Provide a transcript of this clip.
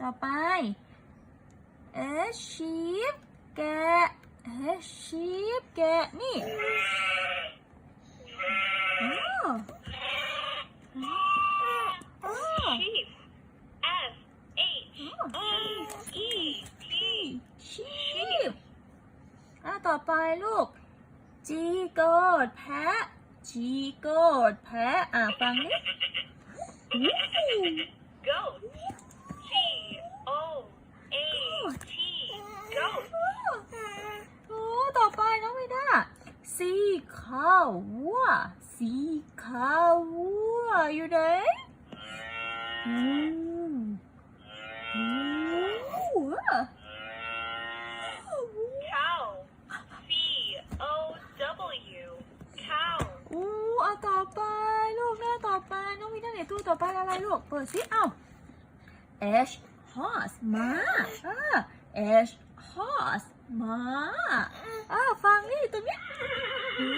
ต่อไป S sheep แกะ S sheep แกะนี่อ้าวอ้าว Sheep. S H E P. sheep อะต่อไปลูก G โกดแพะ G โกดแพะ อะฟังนี่อู้ Goat. G O A T. Goat. โอ้ต่อไปน้องไม่ได้ สีขาววัวสีขาววัวอยู่ไหนอืมอืม Cow. C O W. Cow. อู้เอาต่อไปลูกหน้าต่อไปน้องมีหน้าไหนตู้ต่อไปอะไรลูกเปิดสิเอ้า H horse ม้าอ่า H horse ม้าอ้าฟังนี่ตัวนี้อู้